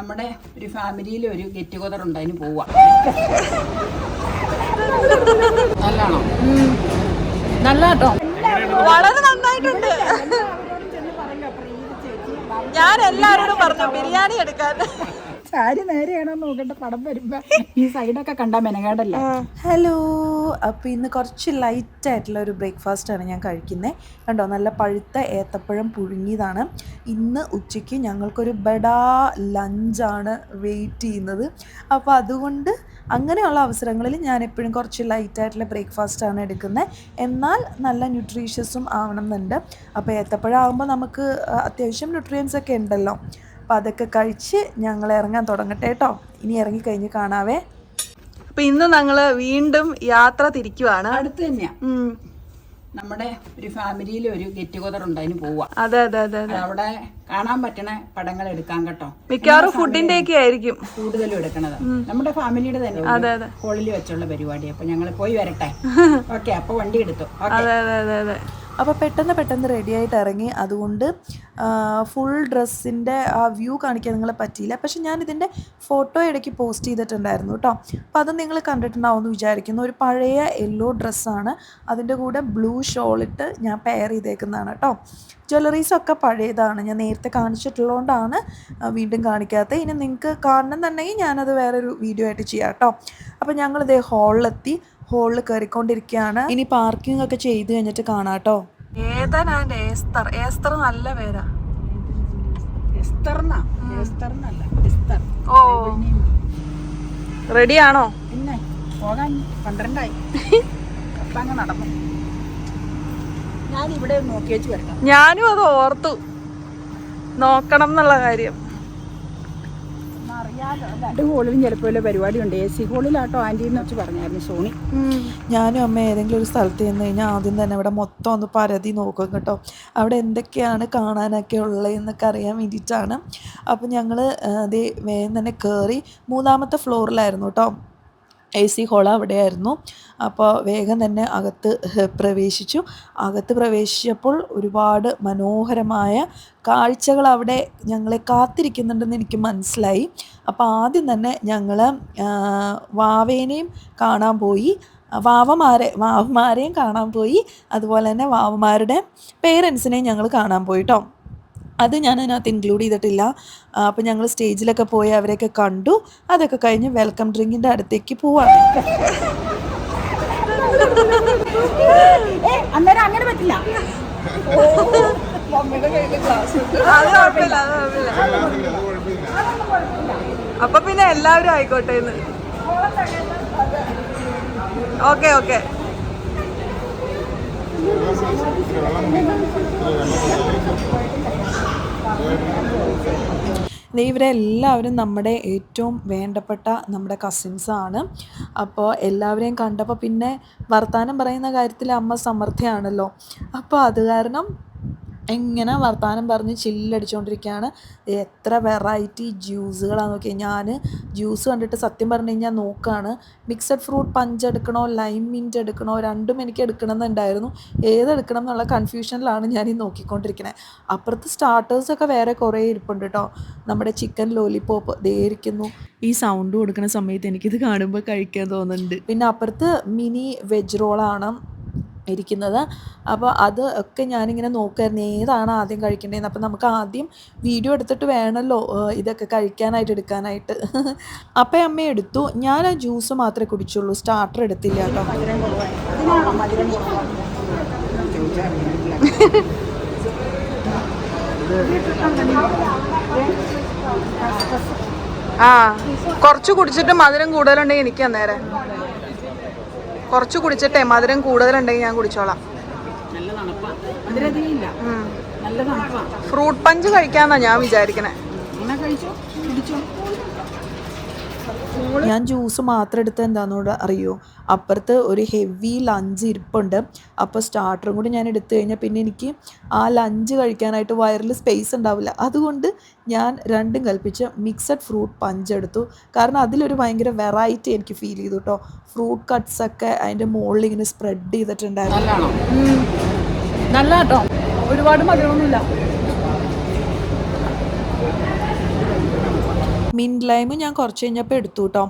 നമ്മുടെ ഒരു ഫാമിലിയിൽ ഒരു ഗെറ്റ് ടുഗദർ ഉണ്ട് അതിന് പോവാ. നല്ലാണോ നല്ല കേട്ടോ വളരെ നന്നായിട്ടുണ്ട്. ഞാൻ എല്ലാവരോടും പറഞ്ഞു ബിരിയാണി എടുക്കാൻ. സാരി നേരെയാണോ നോക്കട്ടെ പടം വരുമ്പോ. ഈ സൈഡൊക്കെ കണ്ടാ മെനങ്ങാടല്ല ഹലോ. അപ്പോൾ ഇന്ന് കുറച്ച് ലൈറ്റ് ആയിട്ടുള്ള ഒരു ബ്രേക്ക്ഫാസ്റ്റ് ആണ് ഞാൻ കഴിക്കുന്നത് കണ്ടോ നല്ല പഴുത്ത ഏത്തപ്പഴം പുഴുങ്ങിയതാണ്. ഇന്ന് ഉച്ചയ്ക്ക് ഞങ്ങൾക്കൊരു ബഡാ ലഞ്ചാണ് വെയിറ്റ് ചെയ്യുന്നത്. അപ്പോൾ അതുകൊണ്ട് അങ്ങനെയുള്ള അവസരങ്ങളിൽ ഞാൻ എപ്പോഴും കുറച്ച് ലൈറ്റ് ആയിട്ടുള്ള ആണ് എടുക്കുന്നത് എന്നാൽ നല്ല ന്യൂട്രീഷ്യസും ആവണം എന്നുണ്ട്. അപ്പോൾ ഏത്തപ്പഴം ആകുമ്പോൾ നമുക്ക് അത്യാവശ്യം ന്യൂട്രിയൻസ് ഒക്കെ ഉണ്ടല്ലോ. അപ്പോൾ അതൊക്കെ കഴിച്ച് ഞങ്ങൾ ഇറങ്ങാൻ തുടങ്ങട്ടെ കേട്ടോ. ഇനി ഇറങ്ങിക്കഴിഞ്ഞ് കാണാവേ. അപ്പൊ ഇന്ന് ഞങ്ങൾ വീണ്ടും യാത്ര തിരിക്കുവാണ്. അടുത്ത് തന്നെയാ. നമ്മുടെ ഒരു ഫാമിലിയിൽ ഒരു ഗെറ്റ് ടുഗദർ ഉണ്ട് അതിന് പോവാ. അതെ അതെ അതെ അവിടെ കാണാൻ പറ്റണ പടങ്ങൾ എടുക്കാൻ കേട്ടോ. മിക്കവാറും ഫുഡിന്റെ ഒക്കെ ആയിരിക്കും കൂടുതലും എടുക്കണത്. നമ്മുടെ ഫാമിലിയുടെ തന്നെ അതെ, അതെ. ഹോളിൽ വെച്ചുള്ള പരിപാടി. അപ്പൊ ഞങ്ങൾ പോയി വരട്ടെ. ഓക്കെ അപ്പൊ വണ്ടി എടുത്തു. അതെ അതെ അതെ അതെ. അപ്പോൾ പെട്ടെന്ന് പെട്ടെന്ന് റെഡിയായിട്ട് ഇറങ്ങി. അതുകൊണ്ട് ഫുൾ ഡ്രസ്സിന്റെ ആ വ്യൂ കാണിക്കാൻ നിങ്ങളെ പറ്റിയില്ല. പക്ഷെ ഞാൻ ഇതിന്റെ ഫോട്ടോ ഇടയ്ക്ക് പോസ്റ്റ് ചെയ്തിട്ടുണ്ടായിരുന്നു കേട്ടോ. അപ്പോൾ അത് നിങ്ങൾ കണ്ടിട്ടുണ്ടാവും എന്ന് വിചാരിക്കുന്നു. ഒരു പഴയ യെല്ലോ ഡ്രസ്സാണ് അതിന്റെ കൂടെ ബ്ലൂ ഷോളിട്ട് ഞാൻ പെയർ ചെയ്തേക്കുന്നതാണ് കേട്ടോ. ജ്വല്ലറീസൊക്കെ പഴയതാണ്. ഞാൻ നേരത്തെ കാണിച്ചിട്ടുള്ളതുകൊണ്ടാണ് വീണ്ടും കാണിക്കാത്തത്. ഇനി നിങ്ങൾക്ക് കാണണം എന്നുണ്ടെങ്കിൽ ഞാനത് വേറൊരു വീഡിയോ ആയിട്ട് ചെയ്യാം കേട്ടോ. അപ്പോൾ ഞങ്ങളിതേ ഹാളിലെത്തി ഹോളിൽ കയറിക്കൊണ്ടിരിക്കുകയാണ് ഇനി പാർക്കിംഗ് ഒക്കെ ചെയ്ത് കഴിഞ്ഞിട്ട് കാണാട്ടോ കേട്ടോ. ഏതാണ് അതിന്റെ ഏസ്തർ? ഏസ്തർ നല്ല പേരാ. ഓ. റെഡി ആണോ? പിന്നെ പോകാൻ പന്ത്രണ്ടായി. നടന്നു. ഞാൻ ഇവിടെ ഞാനും അത് ഓർത്തു. നോക്കണം എന്നുള്ള കാര്യം. രണ്ട് ഹോളിലും ചിലപ്പോൾ പരിപാടി ഉണ്ട് എ സി ഹോളിലാട്ടോ ആന്റി എന്ന് വെച്ച് പറഞ്ഞായിരുന്നു സോണി. ഞാനും അമ്മ ഏതെങ്കിലും ഒരു സ്ഥലത്ത് ചെന്ന് കഴിഞ്ഞാൽ ആദ്യം തന്നെ അവിടെ മൊത്തം ഒന്ന് പരതി നോക്കും കേട്ടോ. അവിടെ എന്തൊക്കെയാണ് കാണാനൊക്കെ ഉള്ളതെന്നൊക്കെ അറിയാൻ വേണ്ടിയിട്ടാണ്. അപ്പോൾ ഞങ്ങൾ അതേ വേഗം തന്നെ കയറി മൂന്നാമത്തെ ഫ്ലോറിലായിരുന്നു കേട്ടോ. എ സി ഹോൾ അവിടെയായിരുന്നു. അപ്പോൾ വേഗം തന്നെ അകത്ത് പ്രവേശിച്ചു. അകത്ത് പ്രവേശിച്ചപ്പോൾ ഒരുപാട് മനോഹരമായ കാഴ്ചകൾ അവിടെ ഞങ്ങളെ കാത്തിരിക്കുന്നുണ്ടെന്ന് എനിക്ക് മനസ്സിലായി. അപ്പോൾ ആദ്യം തന്നെ ഞങ്ങൾ വാവേനെയും കാണാൻ പോയി. വാവമാരെ വാവമാരെയും കാണാൻ പോയി. അതുപോലെ തന്നെ വാവമാരുടെ പേരൻസിനെയും ഞങ്ങൾ കാണാൻ പോയി കേട്ടോ അത് ഞാൻ അതിനകത്ത് ഇൻക്ലൂഡ് ചെയ്തിട്ടില്ല അപ്പോൾ ഞങ്ങൾ സ്റ്റേജിലൊക്കെ പോയി അവരെയൊക്കെ കണ്ടു. അതൊക്കെ കഴിഞ്ഞ് വെൽക്കം ഡ്രിങ്കിന്റെ അടുത്തേക്ക് പോവാണ് അന്നേരം അങ്ങനെ പറ്റില്ല. അപ്പൊ പിന്നെ എല്ലാവരും ആയിക്കോട്ടെ എന്ന് ഓക്കെ ഓക്കെ. ദേ ഇവരെല്ലാവരും നമ്മുടെ ഏറ്റവും വേണ്ടപ്പെട്ട നമ്മുടെ കസിൻസാണ് അപ്പോൾ എല്ലാവരെയും കണ്ടപ്പോൾ പിന്നെ വർത്തമാനം പറയുന്ന കാര്യത്തിൽ അമ്മ സമർത്ഥയാണല്ലോ. അപ്പോൾ അത് കാരണം ഇങ്ങനെ വർത്തമാനം പറഞ്ഞ് ചില്ലടിച്ചുകൊണ്ടിരിക്കുകയാണ് എത്ര വെറൈറ്റി ജ്യൂസുകളാണ് നോക്കിയാൽ ഞാൻ ജ്യൂസ് കണ്ടിട്ട് സത്യം പറഞ്ഞു കഴിഞ്ഞാൽ നോക്കുകയാണ് മിക്സഡ് ഫ്രൂട്ട് പഞ്ച് എടുക്കണോ ലൈം മിന്റ് എടുക്കണോ രണ്ടും എനിക്ക് എടുക്കണമെന്നുണ്ടായിരുന്നു. ഏതെടുക്കണം എന്നുള്ള കൺഫ്യൂഷനിലാണ് ഞാൻ ഈ നോക്കിക്കൊണ്ടിരിക്കുന്നത് അപ്പുറത്ത് സ്റ്റാർട്ടേഴ്സൊക്കെ വേറെ കുറേ ഇരിപ്പുണ്ട് കേട്ടോ നമ്മുടെ ചിക്കൻ ലോലിപോപ്പ് ദേരിക്കുന്നു ഈ സൗണ്ട് കൊടുക്കുന്ന സമയത്ത് എനിക്കിത് കാണുമ്പോൾ കഴിക്കാൻ തോന്നുന്നുണ്ട്. പിന്നെ അപ്പുറത്ത് മിനി വെജ് റോളാണ് ഇരിക്കുന്നത്. അപ്പോൾ അത് ഒക്കെ ഞാനിങ്ങനെ നോക്കുമായിരുന്നു ഏതാണ് ആദ്യം കഴിക്കേണ്ടതെന്ന്. അപ്പോൾ നമുക്ക് ആദ്യം വീഡിയോ എടുത്തിട്ട് വേണമല്ലോ ഇതൊക്കെ കഴിക്കാനായിട്ട് എടുക്കാനായിട്ട്. അപ്പം അമ്മ എടുത്തു. ഞാൻ ആ ജ്യൂസ് മാത്രമേ കുടിച്ചുള്ളൂ. സ്റ്റാർട്ടർ എടുത്തില്ല കേട്ടോ? ആ കുറച്ച് കുടിച്ചിട്ട് മധുരം കൂടുതലുണ്ടെങ്കിൽ എനിക്ക് അന്നേരം. കുറച്ച് കുടിച്ചിട്ടേ മധുരം കൂടുതലുണ്ടെങ്കിൽ ഞാൻ കുടിച്ചോളാം. ഫ്രൂട്ട് പഞ്ച് കഴിക്കാന്നാ ഞാൻ വിചാരിക്കണേ. ഞാൻ ജ്യൂസ് മാത്രം എടുത്ത് എന്താണെന്നോട് അറിയോ? അപ്പുറത്ത് ഒരു ഹെവി ലഞ്ച് ഇരിപ്പുണ്ട്. അപ്പോൾ സ്റ്റാർട്ടറും കൂടി ഞാൻ എടുത്തു കഴിഞ്ഞാൽ പിന്നെ എനിക്ക് ആ ലഞ്ച് കഴിക്കാനായിട്ട് വയറിൽ സ്പേസ് ഉണ്ടാവില്ല. അതുകൊണ്ട് ഞാൻ രണ്ടും കൽപ്പിച്ച് മിക്സഡ് ഫ്രൂട്ട് പഞ്ച് എടുത്തു. കാരണം അതിലൊരു ഭയങ്കര വെറൈറ്റി എനിക്ക് ഫീൽ ചെയ്തു കേട്ടോ ഫ്രൂട്ട് കട്ട്സ് ഒക്കെ അതിന്റെ മുകളിൽ ഇങ്ങനെ സ്പ്രെഡ് ചെയ്തിട്ടുണ്ടായിരുന്നു. നല്ലാണോ നല്ല കേട്ടോ ഒരുപാട് മധുരമൊന്നുമില്ല. മിന്റ് ലൈം ഞാൻ കുറച്ച് കഴിഞ്ഞപ്പോൾ എടുത്തു കേട്ടോ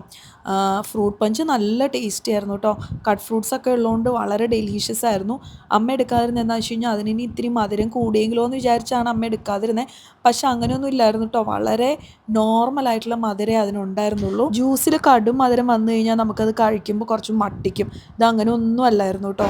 ഫ്രൂട്ട് പഞ്ച് നല്ല ടേസ്റ്റി ആയിരുന്നു കേട്ടോ കട്ട് ഫ്രൂട്ട്സ് ഒക്കെ ഉള്ളതുകൊണ്ട് വളരെ ഡെലീഷ്യസ് ആയിരുന്നു. അമ്മ എടുക്കാതിരുന്നത് എന്താ വെച്ച് കഴിഞ്ഞാൽ അതിന് ഇനി ഇത്തിരി മധുരം കൂടിയെങ്കിലോ എന്ന് വിചാരിച്ചാണ് അമ്മ എടുക്കാതിരുന്നത് പക്ഷെ അങ്ങനെയൊന്നും ഇല്ലായിരുന്നു കേട്ടോ വളരെ നോർമൽ ആയിട്ടുള്ള മധുരമേ അതിനുണ്ടായിരുന്നുള്ളൂ. ജ്യൂസിൽ കടും മധുരം വന്നു കഴിഞ്ഞാൽ നമുക്കത് കഴിക്കുമ്പോൾ കുറച്ച് മട്ടിക്കും. ഇത് അങ്ങനെ ഒന്നും അല്ലായിരുന്നു കേട്ടോ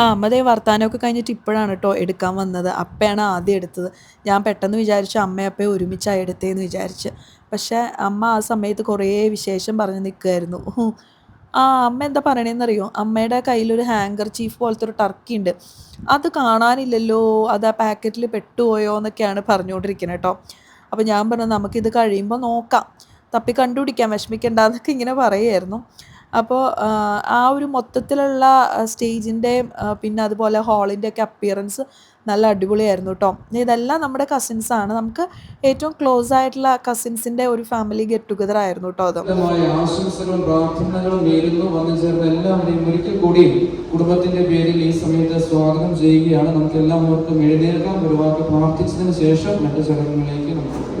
ആ അമ്മതേ വർത്താനമൊക്കെ കഴിഞ്ഞിട്ട് ഇപ്പോഴാണ് കേട്ടോ എടുക്കാൻ വന്നത്. അപ്പയാണ് ആദ്യം എടുത്തത്. ഞാൻ പെട്ടെന്ന് വിചാരിച്ചു അമ്മയപ്പയെ ഒരുമിച്ചാണ് എടുത്തേന്ന് വിചാരിച്ച്. പക്ഷേ അമ്മ ആ സമയത്ത് കുറേ വിശേഷം പറഞ്ഞ് നിൽക്കുമായിരുന്നു ആ അമ്മ എന്താ പറയണേന്നറിയോ? അമ്മയുടെ കയ്യിലൊരു ഹാങ്കർ ചീഫ് പോലത്തെ ഒരു ടർക്കി ഉണ്ട്. അത് കാണാനില്ലല്ലോ. അത് ആ പാക്കറ്റിൽ പെട്ടുപോയോ എന്നൊക്കെയാണ് പറഞ്ഞുകൊണ്ടിരിക്കുന്നത് കേട്ടോ അപ്പോൾ ഞാൻ പറഞ്ഞു നമുക്കിത് കഴിയുമ്പോൾ നോക്കാം. തപ്പി കണ്ടുപിടിക്കാം. വിഷമിക്കണ്ടെന്നൊക്കെ ഇങ്ങനെ പറയുമായിരുന്നു അപ്പോൾ ആ ഒരു മൊത്തത്തിലുള്ള സ്റ്റേജിന്റെ പിന്നെ അതുപോലെ ഹാളിന്റെ ഒക്കെ അപ്പിയറൻസ് നല്ല അടിപൊളിയായിരുന്നു കേട്ടോ ഇതെല്ലാം നമ്മുടെ കസിൻസാണ് നമുക്ക് ഏറ്റവും ക്ലോസ് ആയിട്ടുള്ള കസിൻസിന്റെ ഒരു ഫാമിലി ഗെറ്റ് ടുഗദർ ആയിരുന്നു കേട്ടോ അത്. ആശംസകളും പ്രാർത്ഥനകളും നേരുന്നു. വന്നു ചേർന്ന എല്ലാവരെയും ഒരിക്കൽ കൂടി കുടുംബത്തിന്റെ പേരിൽ ഈ സമയത്ത് സ്വാഗതം ചെയ്യുകയാണ്. നമുക്ക് എല്ലാവർക്കും എഴുന്നേൽക്കാം. ഒരു പ്രാർത്ഥിച്ചതിന് ശേഷം മറ്റു ചടങ്ങുകളിലേക്ക് നമുക്ക്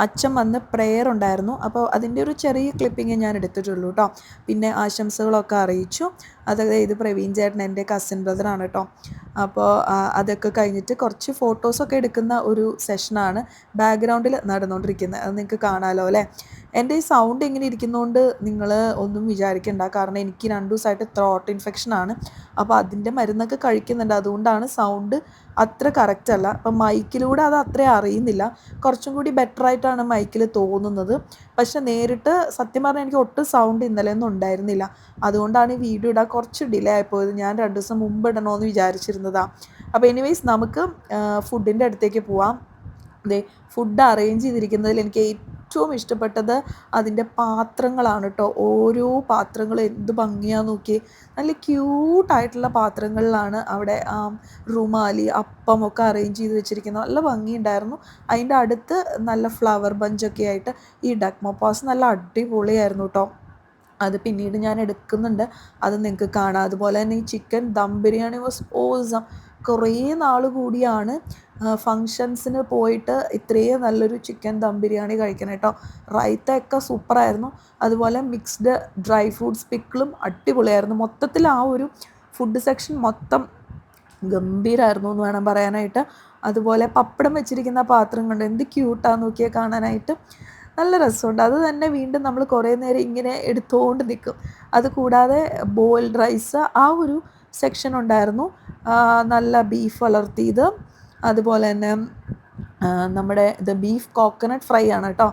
അച്ഛൻ വന്ന് പ്രെയർ ഉണ്ടായിരുന്നു. അപ്പോൾ അതിന്റെ ഒരു ചെറിയ ക്ലിപ്പിങ് ഞാൻ എടുത്തിട്ടുള്ളൂ കേട്ടോ. പിന്നെ ആശംസകളൊക്കെ അറിയിച്ചു. അതായത് ഇത് പ്രവീൺ ചേട്ടൻ എന്റെ കസിൻ ബ്രദറാണ് കേട്ടോ. അപ്പോൾ അതൊക്കെ കഴിഞ്ഞിട്ട് കുറച്ച് ഫോട്ടോസൊക്കെ എടുക്കുന്ന ഒരു സെഷനാണ് ബാക്ക്ഗ്രൗണ്ടിൽ നടന്നുകൊണ്ടിരിക്കുന്നത് അത് നിങ്ങൾക്ക് കാണാമല്ലോ അല്ലേ? എന്റെ ഈ സൗണ്ട് ഇങ്ങനെ ഇരിക്കുന്നതുകൊണ്ട് നിങ്ങൾ ഒന്നും വിചാരിക്കണ്ട. കാരണം എനിക്ക് രണ്ട് ദിവസമായിട്ട് ത്രോട്ട് ഇൻഫെക്ഷൻ ആണ്. അപ്പോൾ അതിന്റെ മരുന്നൊക്കെ കഴിക്കുന്നുണ്ട്. അതുകൊണ്ടാണ് സൗണ്ട് അത്ര കറക്റ്റ് അല്ല. അപ്പം മൈക്കിലൂടെ അത് അത്ര അറിയുന്നില്ല. കുറച്ചും കൂടി ബെറ്റർ ആയിട്ടാണ് മൈക്കിൽ തോന്നുന്നത്. പക്ഷെ നേരിട്ട് സത്യം പറഞ്ഞാൽ എനിക്ക് ഒട്ടും സൗണ്ട് ഇന്നലെ ഒന്നും ഉണ്ടായിരുന്നില്ല. അതുകൊണ്ടാണ് ഈ വീഡിയോ ഇടാൻ കുറച്ച് ഡിലേ ആയിപ്പോയത്. ഞാൻ രണ്ട് ദിവസം മുമ്പ് ഇടണമെന്ന് വിചാരിച്ചിരുന്നതാണ് അപ്പോൾ എനിവേയ്സ് നമുക്ക് ഫുഡിന്റെ അടുത്തേക്ക് പോവാം. അതെ ഫുഡ് അറേഞ്ച് ചെയ്തിരിക്കുന്നതിൽ എനിക്ക് ഏറ്റവും ഇഷ്ടപ്പെട്ടത് അതിന്റെ പാത്രങ്ങളാണ് കേട്ടോ. ഓരോ പാത്രങ്ങളും എന്ത് ഭംഗിയാന്ന് നോക്കി നല്ല ക്യൂട്ടായിട്ടുള്ള പാത്രങ്ങളിലാണ് അവിടെ റുമാലി അപ്പമൊക്കെ അറേഞ്ച് ചെയ്ത് വെച്ചിരിക്കുന്നത്. നല്ല ഭംഗിയുണ്ടായിരുന്നു. അതിന്റെ അടുത്ത് നല്ല ഫ്ലവർ ബഞ്ചൊക്കെ ആയിട്ട് ഈ ഡക്മോപ്പാസ് നല്ല അടിപൊളിയായിരുന്നു കേട്ടോ. അത് പിന്നീട് ഞാൻ എടുക്കുന്നുണ്ട്. അത് നിങ്ങൾക്ക് കാണാം. അതുപോലെ തന്നെ ഈ chicken dum biryani was awesome കുറേ നാൾ കൂടിയാണ് ഫങ്ഷൻസിന് പോയിട്ട് ഇത്രയും നല്ലൊരു ചിക്കൻ ദം ബിരിയാണി കഴിക്കണം കേട്ടോ. റൈത്തൊക്കെ സൂപ്പറായിരുന്നു അതുപോലെ മിക്സ്ഡ് ഡ്രൈ ഫ്രൂട്ട്സ് പിക്കിളും അടിപൊളിയായിരുന്നു. മൊത്തത്തിൽ ആ ഒരു ഫുഡ് സെക്ഷൻ മൊത്തം ഗംഭീരമായിരുന്നു എന്ന് വേണം പറയാനായിട്ട്. അതുപോലെ പപ്പടം വെച്ചിരിക്കുന്ന പാത്രം കൊണ്ട്? എന്ത് ക്യൂട്ടാന്ന് നോക്കിയാൽ കാണാനായിട്ട്. നല്ല രസമുണ്ട്. അത് തന്നെ വീണ്ടും നമ്മൾ കുറേ നേരം ഇങ്ങനെ എടുത്തുകൊണ്ട് നിൽക്കും അതുകൂടാതെ ബോയിൽഡ് റൈസ് ആ ഒരു സെക്ഷൻ ഉണ്ടായിരുന്നു. നല്ല ബീഫ് വളർത്തിയത്. അതുപോലെ തന്നെ നമ്മുടെ ഇത് ബീഫ് കോക്കനട്ട് ഫ്രൈ ആണ് കേട്ടോ.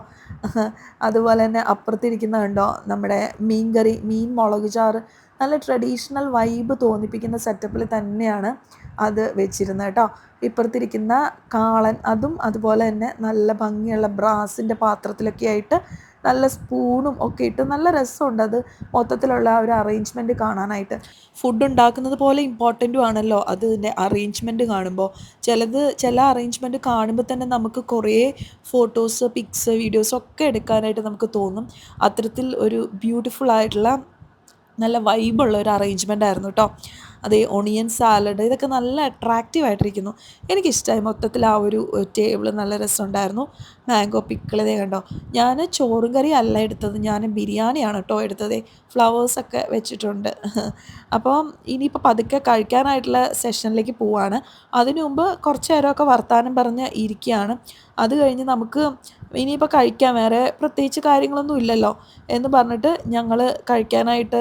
അതുപോലെ തന്നെ അപ്പുറത്തിരിക്കുന്ന കണ്ടോ നമ്മുടെ മീൻ കറി മീൻ മുളക് ചാറ്. നല്ല ട്രഡീഷണൽ വൈബ് തോന്നിപ്പിക്കുന്ന സെറ്റപ്പിൽ തന്നെയാണ് അത് വെച്ചിരുന്നത് കേട്ടോ. ഇപ്പുറത്തിരിക്കുന്ന കാളൻ അതും അതുപോലെ തന്നെ നല്ല ഭംഗിയുള്ള ബ്രാസിന്റെ പാത്രത്തിലൊക്കെ ആയിട്ട് നല്ല സ്പൂണും ഒക്കെ ഇട്ട് നല്ല രസമുണ്ട് അത് മൊത്തത്തിലുള്ള ഒരു അറേഞ്ച്മെന്റ് കാണാനായിട്ട്. ഫുഡ് ഉണ്ടാക്കുന്നത് പോലെ ഇമ്പോർട്ടന്റും ആണല്ലോ അതിന്റെ അറേഞ്ച്മെന്റ് കാണുമ്പോൾ ചിലത് ചില അറേഞ്ച്മെന്റ് കാണുമ്പോൾ തന്നെ നമുക്ക് കുറേ ഫോട്ടോസ് പിക്സ് വീഡിയോസ് ഒക്കെ എടുക്കാനായിട്ട് നമുക്ക് തോന്നും. അത്തരത്തിൽ ഒരു ബ്യൂട്ടിഫുൾ ആയിട്ടുള്ള നല്ല വൈബുള്ള ഒരു അറേഞ്ച്മെന്റ് ആയിരുന്നു കേട്ടോ അതേ ഒണിയൻ സാലഡ് ഇതൊക്കെ നല്ല അട്രാക്റ്റീവ് ആയിട്ടിരിക്കുന്നു. എനിക്കിഷ്ടമായി മൊത്തത്തിൽ ആ ഒരു ടേബിൾ നല്ല രസമുണ്ടായിരുന്നു. മാംഗോ പിക്കിളതേ കണ്ടോ? ഞാൻ ചോറും കറി അല്ല എടുത്തത്. ഞാൻ ബിരിയാണിയാണ് കേട്ടോ എടുത്തത്. ഫ്ലവേഴ്സൊക്കെ വെച്ചിട്ടുണ്ട്. അപ്പോൾ ഇനിയിപ്പോൾ പതുക്കെ കഴിക്കാനായിട്ടുള്ള സെഷനിലേക്ക് പോവാണ്. അതിനു മുമ്പ് കുറച്ച് നേരമൊക്കെ വർത്തമാനം പറഞ്ഞ് ഇരിക്കുകയാണ്. അത് കഴിഞ്ഞ് നമുക്ക് ഇനിയിപ്പോൾ കഴിക്കാൻ വേറെ പ്രത്യേകിച്ച് കാര്യങ്ങളൊന്നും ഇല്ലല്ലോ എന്ന് പറഞ്ഞിട്ട് ഞങ്ങൾ കഴിക്കാനായിട്ട്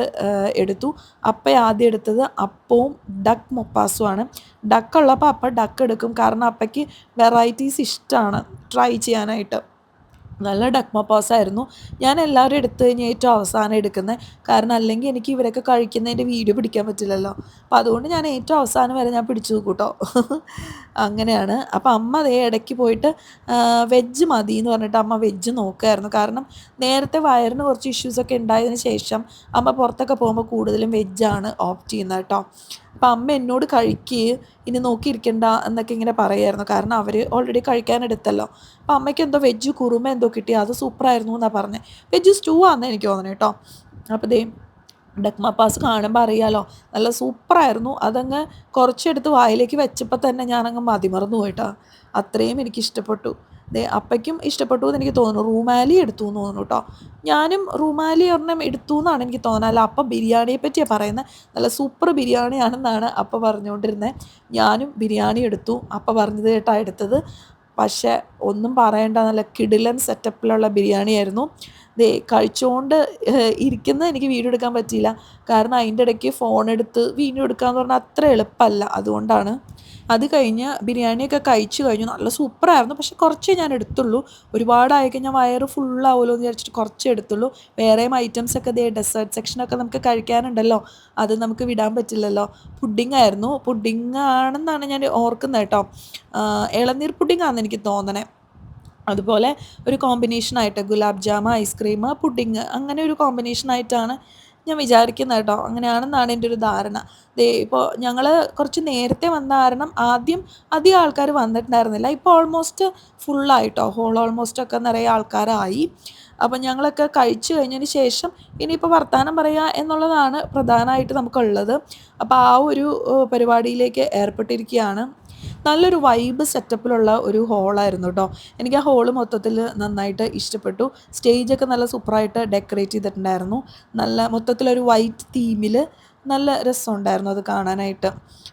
എടുത്തു. അപ്പ ആദ്യം എടുത്തത് അപ്പവും ഡക്ക് മൊപ്പാസുമാണ് ഡക്ക് ഉള്ളപ്പോൾ അപ്പ ഡക്ക് എടുക്കും. കാരണം അപ്പയ്ക്ക് വെറൈറ്റീസ് ഇഷ്ടമാണ് ട്രൈ ചെയ്യാനായിട്ട്. നല്ല ഡക്മ മൊപ്പാസ് ആയിരുന്നു ഞാൻ എല്ലാവരും എടുത്തു കഴിഞ്ഞ് ഏറ്റവും അവസാനം എടുക്കുന്നത് കാരണം അല്ലെങ്കിൽ എനിക്ക് ഇവരൊക്കെ കഴിക്കുന്നതിന്റെ വീഡിയോ പിടിക്കാൻ പറ്റില്ലല്ലോ. അപ്പോൾ അതുകൊണ്ട് ഞാൻ ഏറ്റവും അവസാനം വരെ ഞാൻ പിടിച്ചു കൂട്ടോ അങ്ങനെയാണ്. അപ്പോൾ അമ്മ അതേ ഇടയ്ക്ക് പോയിട്ട് വെജ് മതി എന്ന് പറഞ്ഞിട്ട് അമ്മ വെജ് നോക്കുമായിരുന്നു കാരണം നേരത്തെ വയറിന് കുറച്ച് ഇഷ്യൂസൊക്കെ ഉണ്ടായതിന് ശേഷം അമ്മ പുറത്തൊക്കെ പോകുമ്പോൾ കൂടുതലും വെജാണ് ഓപ്റ്റ് ചെയ്യുന്നത് കേട്ടോ അപ്പം അമ്മ എന്നോട് കഴിക്ക് ഇനി നോക്കിയിരിക്കണ്ട എന്നൊക്കെ ഇങ്ങനെ പറയായിരുന്നു. കാരണം അവർ ഓൾറെഡി കഴിക്കാനെടുത്തല്ലോ അപ്പം അമ്മയ്ക്ക് എന്തോ വെജ് കുറുമ എന്തോ കിട്ടി. അത് സൂപ്പറായിരുന്നു എന്നാണ് പറഞ്ഞത് വെജ് സ്റ്റൂ ആണെന്ന് എനിക്ക് തോന്നുന്നു കേട്ടോ. അപ്പോൾ ദേ ഡക്മ പാസ് കാണുമ്പോൾ അറിയാലോ നല്ല സൂപ്പറായിരുന്നു. അതങ്ങ് കുറച്ചെടുത്ത് വായിലേക്ക് വെച്ചപ്പോൾ തന്നെ ഞാനങ്ങ് മതിമറന്നു പോയിട്ടാണ് അത്രയും എനിക്ക് ഇഷ്ടപ്പെട്ടു. ദേ അപ്പയ്ക്കും ഇഷ്ടപ്പെട്ടു എന്ന് എനിക്ക് തോന്നുന്നു. റൂമാലി എടുത്തു എന്ന് തോന്നുന്നു കേട്ടോ. ഞാനും റൂമാലി ഒരെണ്ണം എടുത്തു എന്നാണ് എനിക്ക് തോന്നുന്നത്. അല്ല അപ്പം ബിരിയാണിയെ പറ്റിയാണ് പറയുന്നത് നല്ല സൂപ്പർ ബിരിയാണിയാണെന്നാണ് അപ്പ പറഞ്ഞുകൊണ്ടിരുന്നത് ഞാനും ബിരിയാണി എടുത്തു. അപ്പ പറഞ്ഞത് കേട്ടാണ് എടുത്തത്. പക്ഷേ ഒന്നും പറയണ്ട. നല്ല കിടിലൻ സെറ്റപ്പിലുള്ള ബിരിയാണിയായിരുന്നു. ദേ കഴിച്ചുകൊണ്ട് ഇരിക്കുന്ന എനിക്ക് വീഡിയോ എടുക്കാൻ പറ്റിയില്ല. കാരണം അതിന്റെ ഇടയ്ക്ക് ഫോൺ എടുത്ത് വീഡിയോ എന്ന് പറഞ്ഞാൽ അത്ര എളുപ്പമല്ല അതുകൊണ്ടാണ് അത് കഴിഞ്ഞ് ബിരിയാണിയൊക്കെ കഴിച്ചു കഴിഞ്ഞു. നല്ല സൂപ്പറായിരുന്നു. പക്ഷെ കുറച്ചേ ഞാൻ എടുത്തുള്ളൂ. ഒരുപാടായി കഴിഞ്ഞാൽ വയറ് ഫുള്ളാവുമല്ലോ എന്ന് വിചാരിച്ചിട്ട് കുറച്ചേ എടുത്തുള്ളൂ. വേറെയും ഐറ്റംസൊക്കെ ദേ ഡെസേർട്ട് സെക്ഷനൊക്കെ നമുക്ക് കഴിക്കാനുണ്ടല്ലോ. അത് നമുക്ക് വിടാൻ പറ്റില്ലല്ലോ. പുഡിംഗ് ആയിരുന്നു. പുഡിംഗ് ആണെന്നാണ് ഞാൻ ഓർക്കുന്നത് കേട്ടോ. ഇളനീർ പുഡിംഗ് ആണെന്ന് എനിക്ക് തോന്നണേ. അതുപോലെ ഒരു കോമ്പിനേഷനായിട്ട് gulab jamun ice cream pudding അങ്ങനെ ഒരു കോമ്പിനേഷനായിട്ടാണ് ഞാൻ വിചാരിക്കുന്നത് കേട്ടോ. അങ്ങനെയാണെന്നാണ് എന്റെ ഒരു ധാരണ. ദേ ഇപ്പോൾ ഞങ്ങൾ കുറച്ച് നേരത്തെ വന്ന കാരണം ആദ്യം അധികം ആൾക്കാർ വന്നിട്ടുണ്ടായിരുന്നില്ല. ഇപ്പോൾ ഓൾമോസ്റ്റ് ഫുള്ളായിട്ടോ ഹോൾ ഓൾമോസ്റ്റ് ഒക്കെ നിറയെ ആൾക്കാരായി. അപ്പം ഞങ്ങളൊക്കെ കഴിച്ചു കഴിഞ്ഞതിന് ശേഷം ഇനിയിപ്പോൾ വർത്തമാനം പറയുക എന്നുള്ളതാണ് പ്രധാനമായിട്ട് നമുക്കുള്ളത്. അപ്പോൾ ആ ഒരു പരിപാടിയിലേക്ക് ഏർപ്പെട്ടിരിക്കുകയാണ്. നല്ലൊരു വൈബ് സെറ്റപ്പിലുള്ള ഒരു ഹോളായിരുന്നു കേട്ടോ എനിക്ക് ആ ഹോൾ മൊത്തത്തിൽ നന്നായിട്ട് ഇഷ്ടപ്പെട്ടു. സ്റ്റേജൊക്കെ നല്ല സൂപ്പറായിട്ട് ഡെക്കറേറ്റ് ചെയ്തിട്ടുണ്ടായിരുന്നു. നല്ല മൊത്തത്തിലൊരു വൈറ്റ് തീമിൽ നല്ല രസമുണ്ടായിരുന്നു അത് കാണാനായിട്ട്.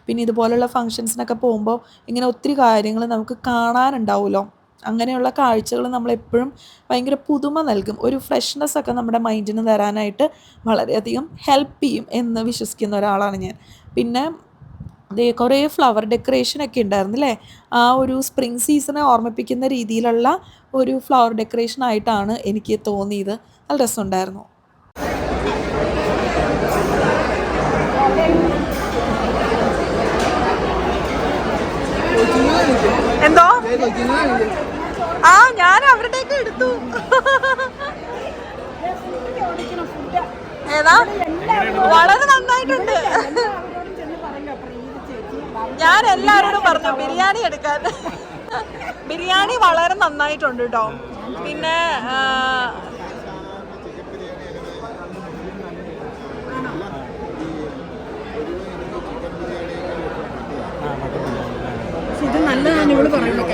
പിന്നെ ഇതുപോലുള്ള ഫങ്ഷൻസിനൊക്കെ പോകുമ്പോൾ ഇങ്ങനെ ഒത്തിരി കാര്യങ്ങൾ നമുക്ക് കാണാനുണ്ടാവുമല്ലോ. അങ്ങനെയുള്ള കാഴ്ചകൾ നമ്മളെപ്പോഴും ഭയങ്കര പുതുമ നൽകും. ഒരു ഫ്രഷ്നെസ് ഒക്കെ നമ്മുടെ മൈൻഡിന് തരാനായിട്ട് വളരെയധികം ഹെൽപ്പ് ചെയ്യും എന്ന് വിശ്വസിക്കുന്ന ഒരാളാണ് ഞാൻ. പിന്നെ ദേ കുറേ ഫ്ലവർ ഡെക്കറേഷൻ ഒക്കെ ഉണ്ടായിരുന്നു അല്ലേ ആ ഒരു സ്പ്രിങ് സീസണെ ഓർമ്മിപ്പിക്കുന്ന രീതിയിലുള്ള ഒരു ഫ്ലവർ ഡെക്കറേഷൻ ആയിട്ടാണ് എനിക്ക് തോന്നിയത്. നല്ല രസമുണ്ടായിരുന്നു. എന്തോ? ആ ഞാൻ അവരുടെയൊക്കെ എടുത്തു. ഏതാ? വളരെ നന്നായിട്ടുണ്ട്. ഞാൻ എല്ലാവരോടും പറഞ്ഞു ബിരിയാണി എടുക്കാൻ. ബിരിയാണി വളരെ നന്നായിട്ടുണ്ട് കേട്ടോ പിന്നെ ഇത് നല്ലതാണ് ഇവൾ പറയുന്നത്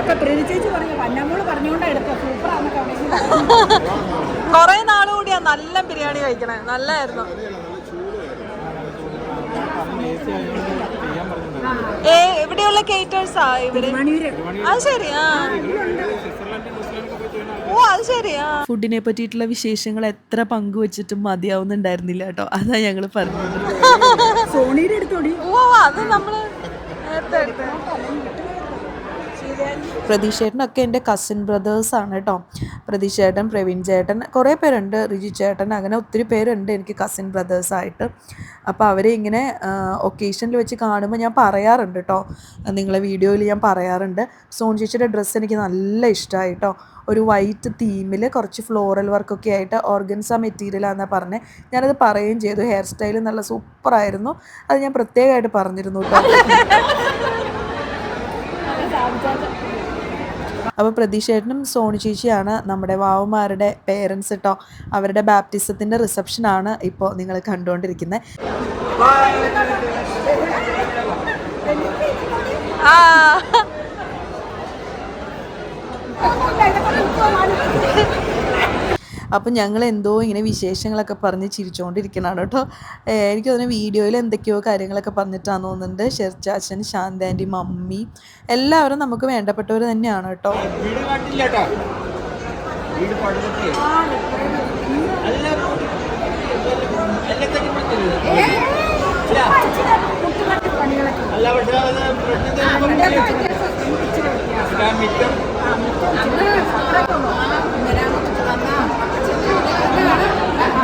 അപ്പൊ പ്രീതി ചേച്ചി പറഞ്ഞു പന്നമ്മോൾ പറഞ്ഞുകൊണ്ടാണ് എടുത്തത്. സൂപ്പറാന്നൊക്കെ അവിടെ കൊറേ നാളുകൂടിയാ നല്ല ബിരിയാണി കഴിക്കണേ. നല്ലായിരുന്നു. ഏ ഇവിടെയുള്ള കേറ്റേഴ്സാ ഇവർ അത് ശരിയാ ആ. ഓ അത് ശരിയാ ഫുഡിനെ പറ്റിയിട്ടുള്ള വിശേഷങ്ങൾ എത്ര പങ്കുവച്ചിട്ടും മതിയാവുന്നുണ്ടായിരുന്നില്ല കേട്ടോ. അതാ ഞങ്ങൾ പറഞ്ഞത്. സോണിയുടെ അടുത്തോടി ഓ അത് നമ്മൾ നേരത്തെ എടുത്ത. പ്രതീക്ഷേട്ടനൊക്കെ എന്റെ കസിൻ ബ്രദേഴ്സാണ് കേട്ടോ പ്രതീക്ഷേട്ടൻ പ്രവീൺ ചേട്ടൻ കുറേ പേരുണ്ട്. റിജു ചേട്ടൻ അങ്ങനെ ഒത്തിരി പേരുണ്ട് എനിക്ക് കസിൻ ബ്രദേഴ്സായിട്ട് അപ്പോൾ അവരെ ഇങ്ങനെ ഒക്കേഷനിൽ വെച്ച് കാണുമ്പോൾ ഞാൻ പറയാറുണ്ട് കേട്ടോ നിങ്ങളെ വീഡിയോയിൽ ഞാൻ പറയാറുണ്ട്. സോൺ ചേച്ചിയുടെ ഡ്രസ്സ് എനിക്ക് നല്ല ഇഷ്ടമായി കേട്ടോ ഒരു വൈറ്റ് തീമിൽ കുറച്ച് ഫ്ലോറൽ വർക്കൊക്കെ ആയിട്ട് ഓർഗൻസ മെറ്റീരിയലാണെന്ന് പറഞ്ഞത് ഞാനത് പറയുകയും ചെയ്തു. ഹെയർ സ്റ്റൈൽ നല്ല സൂപ്പറായിരുന്നു അത് ഞാൻ പ്രത്യേകമായിട്ട് പറഞ്ഞിരുന്നു കേട്ടോ അപ്പോൾ പ്രതീക്ഷേട്ടനും സോണി ചേച്ചിയാണ് നമ്മുടെ വാവുമാരുടെ പേരൻസ് കേട്ടോ അവരുടെ ബാപ്റ്റിസത്തിന്റെ റിസപ്ഷനാണ് ഇപ്പോൾ നിങ്ങൾ കണ്ടുകൊണ്ടിരിക്കുന്നത്. ആ. അപ്പം ഞങ്ങൾ എന്തോ ഇങ്ങനെ വിശേഷങ്ങളൊക്കെ പറഞ്ഞ് ചിരിച്ചുകൊണ്ടിരിക്കണതാണ് കേട്ടോ. എനിക്ക് തോന്നുന്നു വീഡിയോയിൽ എന്തൊക്കെയോ കാര്യങ്ങളൊക്കെ പറഞ്ഞിട്ടാന്ന് തോന്നുന്നുണ്ട്. ഷെർച്ചാച്ചൻ ശാന്താന്റെ മമ്മി എല്ലാവരും നമുക്ക് വേണ്ടപ്പെട്ടവർ തന്നെയാണ് കേട്ടോ. അല്ല എല്ലാത്തേക്കും പറ്റില്ല അല്ല പക്ഷേ അത് പ്രശ്നത്തിൽ മിറ്റം എല്ലാവരെയും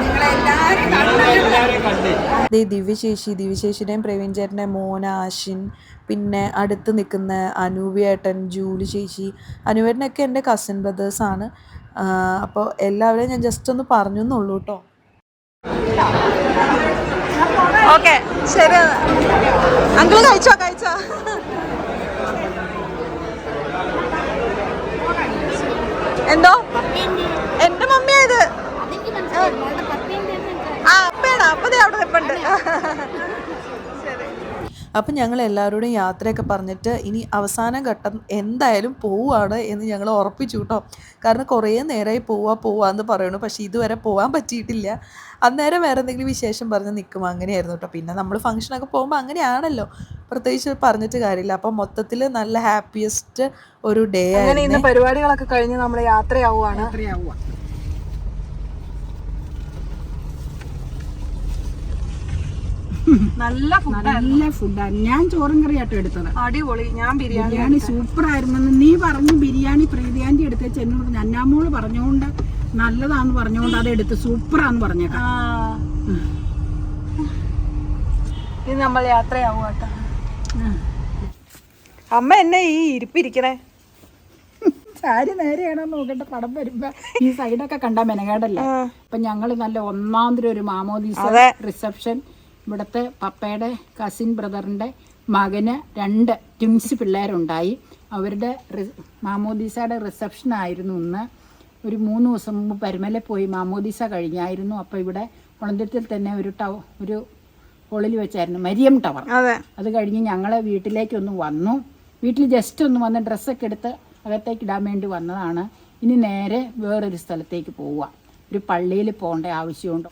കണ്ടേ ദേ ദിവ്യശേഷി ദിവ്യശേഷിയുടെയും പ്രവീൺ ചേട്ടന്റെ മോന ആഷിൻ പിന്നെ അടുത്ത് നിൽക്കുന്ന അനൂപിയേട്ടൻ ജൂലി ചേച്ചി അനൂപേട്ടനൊക്കെ എന്റെ കസിൻ ബ്രദേഴ്സാണ് അപ്പോൾ എല്ലാവരെയും ഞാൻ ജസ്റ്റ് ഒന്ന് പറഞ്ഞു എന്നുള്ളൂ കേട്ടോ. ഓക്കെ ശരി. അങ്കിൾ കഴിച്ചോ കഴിച്ചോ? എന്തോ? എന്റെ മമ്മിയാ ഇത് ആ അപ്പയാണ് അപ്പൊ ദേ അവിടെ നിൽപ്പുണ്ട് ശരി അപ്പം ഞങ്ങൾ എല്ലാവരോടും യാത്രയൊക്കെ പറഞ്ഞിട്ട് ഇനി അവസാന ഘട്ടം എന്തായാലും പോവുകയാണ് എന്ന് ഞങ്ങൾ ഉറപ്പിച്ചു കേട്ടോ. കാരണം കുറേ നേരമായി പോവാ പോവാന്ന് പറയണു പക്ഷേ ഇതുവരെ പോകാൻ പറ്റിയിട്ടില്ല. അന്നേരം വേറെ എന്തെങ്കിലും വിശേഷം പറഞ്ഞ് നിൽക്കും അങ്ങനെയായിരുന്നു കേട്ടോ. പിന്നെ നമ്മൾ ഫംഗ്ഷനൊക്കെ പോകുമ്പോൾ അങ്ങനെയാണല്ലോ. പ്രത്യേകിച്ച് പറഞ്ഞിട്ട് കാര്യമില്ല. അപ്പം മൊത്തത്തിൽ നല്ല ഹാപ്പിയസ്റ്റ് ഒരു ഡേ അങ്ങനെ ആയിരുന്നു. പരിപാടികളൊക്കെ കഴിഞ്ഞ് നമ്മൾ യാത്രയാവുകയാണ് നല്ല നല്ല ഫുഡാണ് ഞാൻ ചോറും കറി ആട്ടോ എടുത്തത്. അടിപൊളി. ഞാൻ ബിരിയാണി സൂപ്പർ ആയിരുന്നെന്ന് നീ പറഞ്ഞു ബിരിയാണി പ്രീതിയാന്റെ എടുത്ത് ചെന്നോട് അന്നാമോൾ പറഞ്ഞുകൊണ്ട് നല്ലതാന്ന് പറഞ്ഞുകൊണ്ട് അത് എടുത്ത് സൂപ്പറാന്ന് പറഞ്ഞേക്കാം. ഇത് നമ്മൾ യാത്രയാവും കേട്ടോ. അമ്മ എന്നെ ഈ ഇരിപ്പിരിക്കണേ. സാരി നേരെയാണോ നോക്കട്ടെ പടം വരുമ്പോ. ഈ സൈഡൊക്കെ കണ്ടാ മെനകേടല്ലേ അപ്പൊ ഞങ്ങൾ നല്ല ഒന്നാന്തരം ഒരു മാമോദീസ. റിസപ്ഷൻ ഇവിടുത്തെ പപ്പയുടെ കസിൻ ബ്രദറിന്റെ മകന് രണ്ട് ട്വിൻസ് പിള്ളേരുണ്ടായി. അവരുടെ മാമോദീസയുടെ റിസപ്ഷൻ ആയിരുന്നു ഇന്ന്. ഒരു മൂന്ന് ദിവസം മുമ്പ് പരുമല പോയി മാമോദീസ കഴിഞ്ഞായിരുന്നു. അപ്പോൾ ഇവിടെ കുളന്തിരത്തിൽ തന്നെ ഒരു ടവ ഒരു ഹോളിൽ വെച്ചായിരുന്നു മരിയം ടവർ. അതെ. കഴിഞ്ഞ് ഞങ്ങൾ വീട്ടിലേക്കൊന്ന് വന്നു. വീട്ടിൽ ജസ്റ്റ് ഒന്ന് വന്ന് ഡ്രസ്സൊക്കെ എടുത്ത് അകത്തേക്ക് ഇടാൻ വേണ്ടി വന്നതാണ്. ഇനി നേരെ വേറൊരു സ്ഥലത്തേക്ക് പോവുക. ഒരു പള്ളിയിൽ പോകേണ്ട ആവശ്യമുണ്ട്.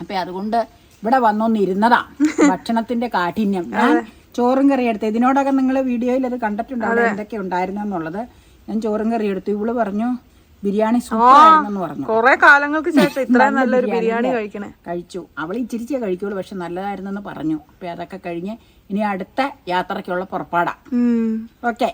അപ്പോൾ അതുകൊണ്ട് ഇവിടെ വന്നൊന്നിരുന്നതാ. ഭക്ഷണത്തിന്റെ കാഠിന്യം. ഞാൻ ചോറും കറി എടുത്ത്. ഇതിനോടൊക്കെ നിങ്ങൾ വീഡിയോയിൽ അത് കണ്ടിട്ടുണ്ടാവും എന്തൊക്കെ ഉണ്ടായിരുന്നു എന്നുള്ളത്. ഞാൻ ചോറും കറി എടുത്തു. ഇവൾ പറഞ്ഞു ബിരിയാണി സൂപ്പർ പറഞ്ഞു. കുറെ കാലങ്ങൾക്ക് ശേഷം ഇത്രയും നല്ലൊരു ബിരിയാണി കഴിക്കണേ. കഴിച്ചു. അവൾ ഇച്ചിരിച്ചേ കഴിക്കുള്ളൂ പക്ഷെ നല്ലതായിരുന്നെന്ന് പറഞ്ഞു. അപ്പൊ അതൊക്കെ കഴിഞ്ഞ് ഇനി അടുത്ത യാത്രയ്ക്കുള്ള പുറപ്പാടാ. ഓക്കെ.